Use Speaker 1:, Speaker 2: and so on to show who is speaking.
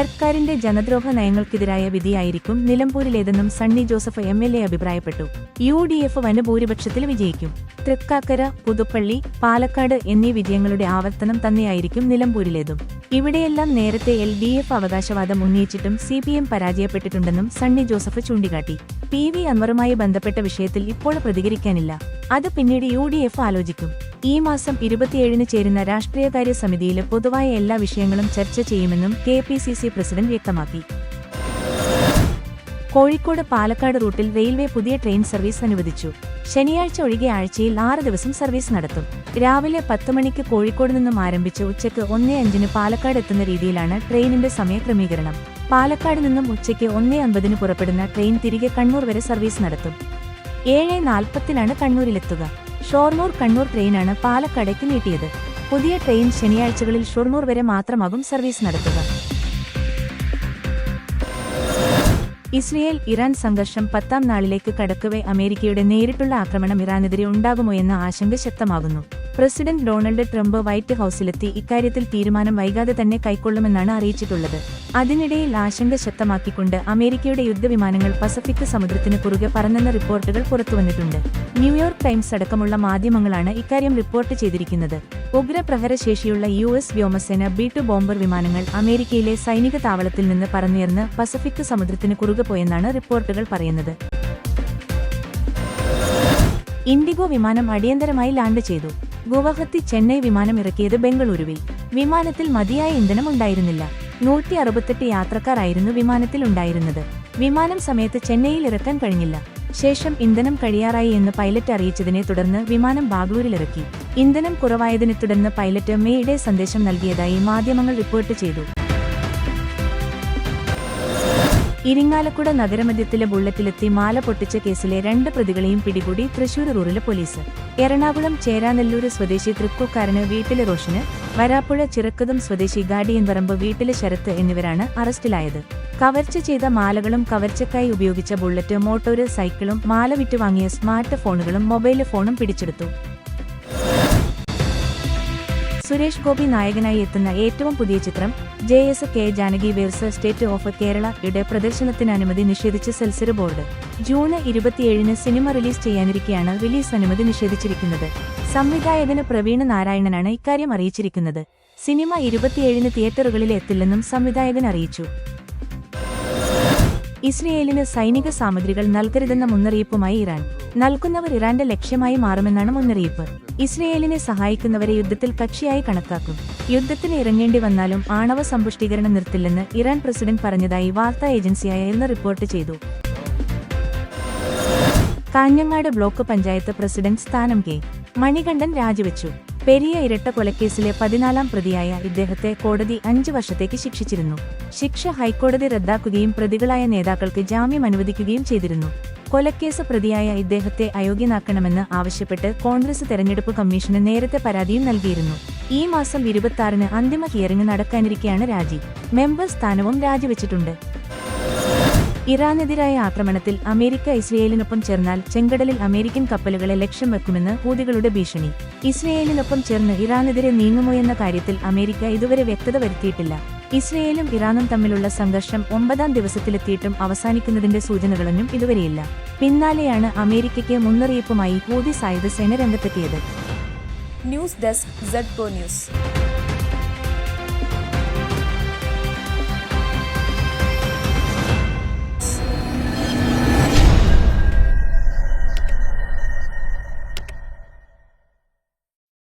Speaker 1: സർക്കാരിന്റെ ജനദ്രോഹ നയങ്ങൾക്കെതിരായ വിധിയായിരിക്കും നിലമ്പൂരിലേതെന്നും Sunny Joseph M L A അഭിപ്രായപ്പെട്ടു. യു ഡി എഫ് വനഭൂരിപക്ഷത്തിൽ വിജയിക്കും. തൃക്കാക്കര പുതുപ്പള്ളി പാലക്കാട് എന്നീ വിജയങ്ങളുടെ ആവർത്തനം തന്നെയായിരിക്കും നിലമ്പൂരിലേതും. ഇവിടെയെല്ലാം നേരത്തെ എൽ ഡി എഫ് അവകാശവാദം ഉന്നയിച്ചിട്ടും സി പി എം പരാജയപ്പെട്ടിട്ടുണ്ടെന്നും സണ്ണി ജോസഫ് ചൂണ്ടിക്കാട്ടി. പി വി അൻവറുമായി ബന്ധപ്പെട്ട വിഷയത്തിൽ ഇപ്പോൾ പ്രതികരിക്കാനില്ല. അത് പിന്നീട് യു ഡി എഫ് ആലോചിക്കും. ഈ മാസം ഇരുപത്തിയേഴിന് ചേരുന്ന രാഷ്ട്രീയകാര്യ സമിതിയിൽ പൊതുവായ എല്ലാ വിഷയങ്ങളും ചർച്ച ചെയ്യുമെന്നും K P C C president വ്യക്തമാക്കി. കോഴിക്കോട് പാലക്കാട് റൂട്ടിൽ റെയിൽവേ പുതിയ ട്രെയിൻ സർവീസ് അനുവദിച്ചു. ശനിയാഴ്ച ഒഴികെ ആഴ്ചയിൽ ആറ് ദിവസം സർവീസ് നടത്തും. രാവിലെ പത്ത് മണിക്ക് കോഴിക്കോട് നിന്നും ആരംഭിച്ച് ഉച്ചയ്ക്ക് ഒന്നേ അഞ്ചിന് പാലക്കാട് എത്തുന്ന രീതിയിലാണ് ട്രെയിനിന്റെ സമയക്രമീകരണം പാലക്കാട് നിന്നും ഉച്ചയ്ക്ക് ഒന്നേ അമ്പതിന് പുറപ്പെടുന്ന ട്രെയിൻ തിരികെ കണ്ണൂർ വരെ സർവീസ് നടത്തും. ഏഴ് നാൽപ്പത്തിനാണ് കണ്ണൂരിലെത്തുക. ഷൊർണൂർ കണ്ണൂർ ട്രെയിനാണ് പാലക്കാടേക്ക് നീട്ടിയത്. പുതിയ ട്രെയിൻ ശനിയാഴ്ചകളിൽ ഷൊർണൂർ വരെ മാത്രമാകും സർവീസ് നടത്തുക. ഇസ്രയേൽ ഇറാൻ സംഘർഷം പത്താം നാളിലേക്ക് കടക്കവേ അമേരിക്കയുടെ നേരിട്ടുള്ള ആക്രമണം ഇറാനെതിരെ ഉണ്ടാകുമോ എന്ന ആശങ്ക ശക്തമാകുന്നു. പ്രസിഡന്റ് ഡൊണാൾഡ് ട്രംപ് വൈറ്റ് ഹൌസിലെത്തി ഇക്കാര്യത്തിൽ തീരുമാനം വൈകാതെ തന്നെ കൈക്കൊള്ളുമെന്നാണ് അറിയിച്ചിട്ടുള്ളത്. അതിനിടയിൽ ആശങ്ക ശക്തമാക്കിക്കൊണ്ട് അമേരിക്കയുടെ യുദ്ധവിമാനങ്ങൾ പസഫിക് സമുദ്രത്തിന് കുറുകെ പറന്നെന്ന റിപ്പോർട്ടുകൾ പുറത്തുവന്നിട്ടുണ്ട്. ന്യൂയോർക്ക് ടൈംസ് അടക്കമുള്ള മാധ്യമങ്ങളാണ് ഇക്കാര്യം റിപ്പോർട്ട് ചെയ്തിരിക്കുന്നത്. ഉഗ്രപ്രഹരശേഷിയുള്ള യു എസ് വ്യോമസേന ബി ടു ബോംബർ വിമാനങ്ങൾ അമേരിക്കയിലെ സൈനിക താവളത്തിൽ നിന്ന് പറന്നുയർന്ന് പസഫിക് സമുദ്രത്തിന് കുറുകെ പോയെന്നാണ് റിപ്പോർട്ടുകൾ പറയുന്നത്. ഇൻഡിഗോ വിമാനം അടിയന്തരമായി ലാൻഡ് ചെയ്തു. ഗുവാഹത്തി ചെന്നൈ വിമാനം ഇറക്കിയത് ബംഗളൂരുവിൽ. വിമാനത്തിൽ മതിയായ ഇന്ധനം ഉണ്ടായിരുന്നില്ല. നൂറ്റി അറുപത്തെട്ട് യാത്രക്കാരായിരുന്നു വിമാനത്തിൽ ഉണ്ടായിരുന്നത്. വിമാനം സമയത്ത് ചെന്നൈയിൽ ഇറക്കാൻ കഴിഞ്ഞില്ല. ശേഷം ഇന്ധനം കഴിയാറായി എന്ന് പൈലറ്റ് അറിയിച്ചതിനെ തുടർന്ന് വിമാനം ബാംഗ്ലൂരിലിറക്കി ഇന്ധനം കുറവായതിനെ തുടർന്ന് പൈലറ്റ് മേയുടെ സന്ദേശം നൽകിയതായി മാധ്യമങ്ങൾ റിപ്പോർട്ട് ചെയ്തു. ഇരിങ്ങാലക്കുട നഗരമധ്യത്തിലെ ബുള്ളറ്റിലെത്തി മാല പൊട്ടിച്ച കേസിലെ രണ്ട് പ്രതികളെയും പിടികൂടി തൃശൂർ റൂറൽ പോലീസ്. എറണാകുളം ചേരാനെല്ലൂര് സ്വദേശി തൃക്കൂക്കാരന് വീട്ടിലെ റോഷന് വരാപ്പുഴ ചിറക്കതും സ്വദേശി ഗാഡിയൻ പറമ്പ് വീട്ടിലെ ശരത്ത് എന്നിവരാണ് അറസ്റ്റിലായത്. കവർച്ച ചെയ്ത മാലകളും കവർച്ചക്കായി ഉപയോഗിച്ച ബുള്ളറ്റ് മോട്ടോര് സൈക്കിളും മാല വിറ്റുവാങ്ങിയ സ്മാർട്ട് ഫോണുകളും മൊബൈൽ ഫോണും പിടിച്ചെടുത്തു. സുരേഷ് ഗോപി നായകനായി എത്തുന്ന ഏറ്റവും പുതിയ ചിത്രം J S K Janaki versus state of Kerala യുടെ പ്രദർശനത്തിന് അനുമതി നിഷേധിച്ച് സെൽസർ ബോർഡ്. ജൂൺ ഇരുപത്തിയേഴിന് സിനിമ റിലീസ് ചെയ്യാനിരിക്കെയാണ് റിലീസ് അനുമതി നിഷേധിച്ചിരിക്കുന്നത്. സംവിധായകന് പ്രവീൺ നാരായണനാണ് ഇക്കാര്യം അറിയിച്ചിരിക്കുന്നത്. സിനിമ ഇരുപത്തിയേഴിന് തിയേറ്ററുകളിൽ എത്തില്ലെന്നും സംവിധായകൻ അറിയിച്ചു. ഇസ്രയേലിന് സൈനിക സാമഗ്രികൾ നൽകരുതെന്ന മുന്നറിയിപ്പുമായി ഇറാൻ. നൽകുന്നവർ ഇറാന്റെ ലക്ഷ്യമായി മാറുമെന്നാണ് മുന്നറിയിപ്പ്. ഇസ്രയേലിനെ സഹായിക്കുന്നവരെ യുദ്ധത്തിൽ കക്ഷിയായി കണക്കാക്കും. യുദ്ധത്തിന് ഇറങ്ങേണ്ടി വന്നാലും ആണവ സമ്പുഷ്ടീകരണം നിർത്തില്ലെന്ന് ഇറാൻ പ്രസിഡന്റ് പറഞ്ഞതായി വാർത്താ ഏജൻസിയായ എന്ന് റിപ്പോർട്ട് ചെയ്തു. കാഞ്ഞങ്ങാട് ബ്ലോക്ക് പഞ്ചായത്ത് പ്രസിഡന്റ് സ്ഥാനം കെ. മണികണ്ഠൻ രാജിവെച്ചു. പെരിയ ഇരട്ട കൊലക്കേസിലെ പതിനാലാം പ്രതിയായ ഇദ്ദേഹത്തെ കോടതി അഞ്ചു വർഷത്തേക്ക് ശിക്ഷിച്ചിരുന്നു. ശിക്ഷ ഹൈക്കോടതി റദ്ദാക്കുകയും പ്രതികളായ നേതാക്കൾക്ക് ജാമ്യം അനുവദിക്കുകയും ചെയ്തിരുന്നു. കൊലക്കേസ് പ്രതിയായ ഇദ്ദേഹത്തെ അയോഗ്യനാക്കണമെന്ന് ആവശ്യപ്പെട്ട് കോൺഗ്രസ് തെരഞ്ഞെടുപ്പ് കമ്മീഷന് നേരത്തെ പരാതിയും നൽകിയിരുന്നു. ഈ മാസം ഇരുപത്തിയാറിന് അന്തിമ ഹിയറിംഗ് നടക്കാനിരിക്കെയാണ് രാജി. മെമ്പർ സ്ഥാനവും രാജിവെച്ചിട്ടുണ്ട്. ഇറാനെതിരായ ആക്രമണത്തിൽ അമേരിക്ക ഇസ്രയേലിനൊപ്പം ചേർന്നാൽ ചെങ്കടലിൽ അമേരിക്കൻ കപ്പലുകളെ ലക്ഷ്യം വെക്കുമെന്ന് ഹൂതികളുടെ ഭീഷണി. ഇസ്രയേലിനൊപ്പം ചേർന്ന് ഇറാനെതിരെ നീങ്ങുമോ എന്ന കാര്യത്തിൽ അമേരിക്ക ഇതുവരെ വ്യക്തത വരുത്തിയിട്ടില്ല. ഇസ്രയേലും ഇറാനും തമ്മിലുള്ള സംഘർഷം ഒമ്പതാം ദിവസത്തിലെത്തിയിട്ടും അവസാനിക്കുന്നതിന്റെ സൂചനകളൊന്നും ഇതുവരെയില്ല. പിന്നാലെയാണ് അമേരിക്കയ്ക്ക് മുന്നറിയിപ്പുമായി ഹൂതി സായുധ സേന രംഗത്തെത്തിയത്.
Speaker 2: News desk news.